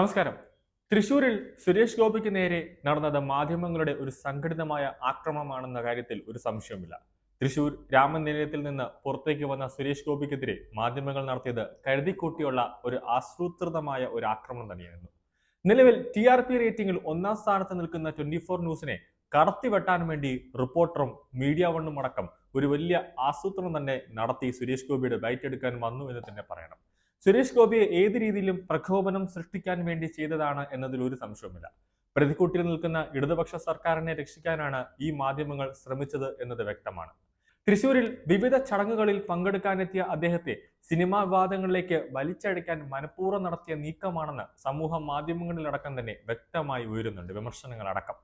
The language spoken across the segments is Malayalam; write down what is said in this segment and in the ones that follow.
നമസ്കാരം. തൃശൂരിൽ സുരേഷ് ഗോപിക്ക് നേരെ നടന്നത് മാധ്യമങ്ങളുടെ ഒരു സംഘടിതമായ ആക്രമണമാണെന്ന കാര്യത്തിൽ ഒരു സംശയവുമില്ല. തൃശൂർ രാമനിലയത്തിൽ നിന്ന് പുറത്തേക്ക് വന്ന സുരേഷ് ഗോപിക്കെതിരെ മാധ്യമങ്ങൾ നടത്തിയത് കരുതിക്കൂട്ടിയുള്ള ഒരു ആസൂത്രിതമായ ഒരു ആക്രമണം തന്നെയായിരുന്നു. നിലവിൽ ടി ആർ പി റേറ്റിംഗിൽ ഒന്നാം സ്ഥാനത്ത് നിൽക്കുന്ന ട്വന്റി ഫോർ ന്യൂസിനെ കടത്തിവെട്ടാൻ വേണ്ടി റിപ്പോർട്ടറും മീഡിയ വണ്ണും അടക്കം ഒരു വലിയ ആസൂത്രണം തന്നെ നടത്തി സുരേഷ് ഗോപിയുടെ ബൈറ്റ് എടുക്കാൻ വന്നു എന്ന് തന്നെ പറയണം. സുരേഷ് ഗോപിയെ ഏത് രീതിയിലും പ്രക്ഷോഭനം സൃഷ്ടിക്കാൻ വേണ്ടി ചെയ്തതാണ് എന്നതിൽ ഒരു സംശയവുമില്ല. പ്രതിക്കൂട്ടിൽ നിൽക്കുന്ന ഇടതുപക്ഷ സർക്കാരിനെ രക്ഷിക്കാനാണ് ഈ മാധ്യമങ്ങൾ ശ്രമിച്ചത് എന്നത് വ്യക്തമാണ്. തൃശൂരിൽ വിവിധ ചടങ്ങുകളിൽ പങ്കെടുക്കാനെത്തിയ അദ്ദേഹത്തെ സിനിമാ വിവാദങ്ങളിലേക്ക് വലിച്ചഴയ്ക്കാൻ മനഃപൂർവം നടത്തിയ നീക്കമാണെന്ന് സമൂഹ മാധ്യമങ്ങളിലടക്കം തന്നെ വ്യക്തമായി ഉയരുന്നുണ്ട് വിമർശനങ്ങൾ അടക്കം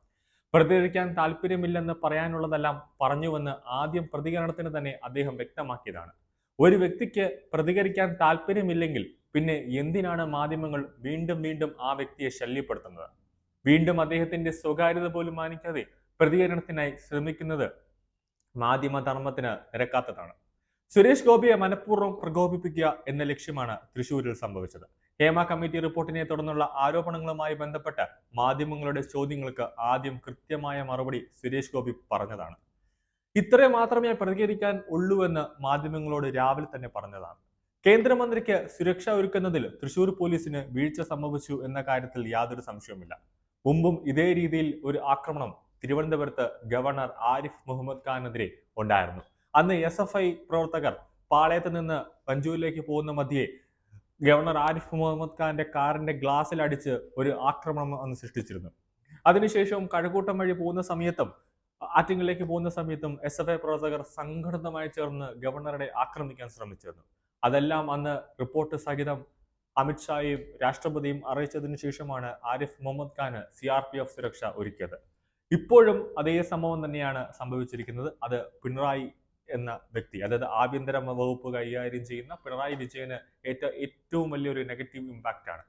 പ്രതികരിക്കാൻ താല്പര്യമില്ലെന്ന് പറയാനുള്ളതെല്ലാം പറഞ്ഞുവെന്ന് ആദ്യം പ്രതികരണത്തിന് തന്നെ അദ്ദേഹം വ്യക്തമാക്കിയതാണ്. ഒരു വ്യക്തിക്ക് പ്രതികരിക്കാൻ താല്പര്യമില്ലെങ്കിൽ പിന്നെ എന്തിനാണ് മാധ്യമങ്ങൾ വീണ്ടും വീണ്ടും ആ വ്യക്തിയെ ശല്യപ്പെടുത്തുന്നത്? വീണ്ടും അദ്ദേഹത്തിന്റെ സ്വകാര്യത പോലും മാനിക്കാതെ പ്രതികരണത്തിനായി ശ്രമിക്കുന്നത് മാധ്യമധർമ്മത്തിന് നിരക്കാത്തതാണ്. സുരേഷ് ഗോപിയെ മനഃപൂർവം പ്രകോപിപ്പിക്കുക എന്ന ലക്ഷ്യമാണ് തൃശൂരിൽ സംഭവിച്ചത്. ഹേമ കമ്മിറ്റി റിപ്പോർട്ടിനെ തുടർന്നുള്ള ആരോപണങ്ങളുമായി ബന്ധപ്പെട്ട് മാധ്യമങ്ങളുടെ ചോദ്യങ്ങൾക്ക് ആദ്യം കൃത്യമായ മറുപടി സുരേഷ് ഗോപി പറഞ്ഞതാണ്. ഇത്രയും മാത്രമേ പ്രതികരിക്കാൻ ഉള്ളൂവെന്ന് മാധ്യമങ്ങളോട് രാവിലെ തന്നെ പറഞ്ഞതാണ്. കേന്ദ്രമന്ത്രിക്ക് സുരക്ഷ ഒരുക്കുന്നതിൽ തൃശൂർ പോലീസിന് വീഴ്ച സംഭവിച്ചു എന്ന കാര്യത്തിൽ യാതൊരു സംശയവുമില്ല. മുമ്പും ഇതേ രീതിയിൽ ഒരു ആക്രമണം തിരുവനന്തപുരത്ത് ഗവർണർ ആരിഫ് മുഹമ്മദ് ഖാനെതിരെ ഉണ്ടായിരുന്നു. അന്ന് എസ് എഫ് ഐ പ്രവർത്തകർ പാളയത്ത് നിന്ന് പഞ്ചൂരിലേക്ക് പോകുന്ന മധ്യേ ഗവർണർ ആരിഫ് മുഹമ്മദ് ഖാന്റെ കാറിന്റെ ഗ്ലാസ്സിൽ അടിച്ച് ഒരു ആക്രമണം അന്ന് സൃഷ്ടിച്ചിരുന്നു. അതിനുശേഷം കഴക്കൂട്ടം വഴി പോകുന്ന സമയത്തും ആറ്റിങ്ങിലേക്ക് പോകുന്ന സമയത്തും എസ് എഫ് ഐ പ്രവർത്തകർ സംഘടിതമായി ചേർന്ന് ഗവർണറെ ആക്രമിക്കാൻ ശ്രമിച്ചിരുന്നു. അതെല്ലാം അന്ന് റിപ്പോർട്ട് സഹിതം അമിത്ഷായും രാഷ്ട്രപതിയും അറിയിച്ചതിനു ശേഷമാണ് Arif Mohammed Khan C R P F സുരക്ഷ ഒരുക്കിയത്. ഇപ്പോഴും അതേ സംഭവം തന്നെയാണ് സംഭവിച്ചിരിക്കുന്നത്. അത് പിണറായി എന്ന വ്യക്തി അതായത് ആഭ്യന്തര വകുപ്പ് കൈകാര്യം ചെയ്യുന്ന പിണറായി വിജയന് ഏറ്റ ഏറ്റവും വലിയൊരു നെഗറ്റീവ് ഇമ്പാക്റ്റ് ആണ്.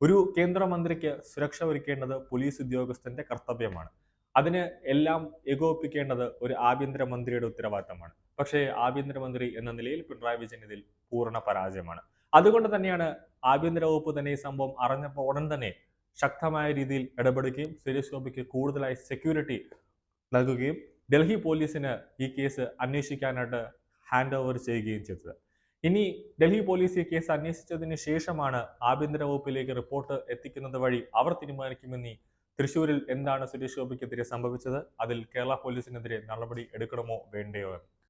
ഒരു കേന്ദ്രമന്ത്രിക്ക് സുരക്ഷ ഒരുക്കേണ്ടത് പോലീസ് ഉദ്യോഗസ്ഥന്റെ കർത്തവ്യമാണ്. അതിന് എല്ലാം ഏകോപിപ്പിക്കേണ്ടത് ഒരു ആഭ്യന്തരമന്ത്രിയുടെ ഉത്തരവാദിത്തമാണ്. പക്ഷേ ആഭ്യന്തരമന്ത്രി എന്ന നിലയിൽ പിണറായി വിജയൻ ഇതിൽ പൂർണ പരാജയമാണ്. അതുകൊണ്ട് തന്നെയാണ് ആഭ്യന്തര വകുപ്പ് തന്നെ ഈ സംഭവം അറിഞ്ഞപ്പോൾ ഉടൻ തന്നെ ശക്തമായ രീതിയിൽ ഇടപെടുകയും സുരേഷ് ഗോപിക്ക് കൂടുതലായി സെക്യൂരിറ്റി നൽകുകയും ഡൽഹി പോലീസിന് ഈ കേസ് അന്വേഷിക്കാനായിട്ട് ഹാൻഡ് ഓവർ ചെയ്യുകയും ചെയ്തത്. ഇനി ഡൽഹി പോലീസ് ഈ കേസ് അന്വേഷിച്ചതിന് ശേഷമാണ് ആഭ്യന്തര വകുപ്പിലേക്ക് റിപ്പോർട്ട് എത്തിക്കുന്നത് വഴി അവർ തീരുമാനിക്കുമെന്ന് തൃശൂരിൽ എന്താണ് സുരേഷ് ഗോപിക്കെതിരെ സംഭവിച്ചത്? അതിൽ കേരള പോലീസിനെതിരെ നടപടി എടുക്കണമോ വേണ്ടയോ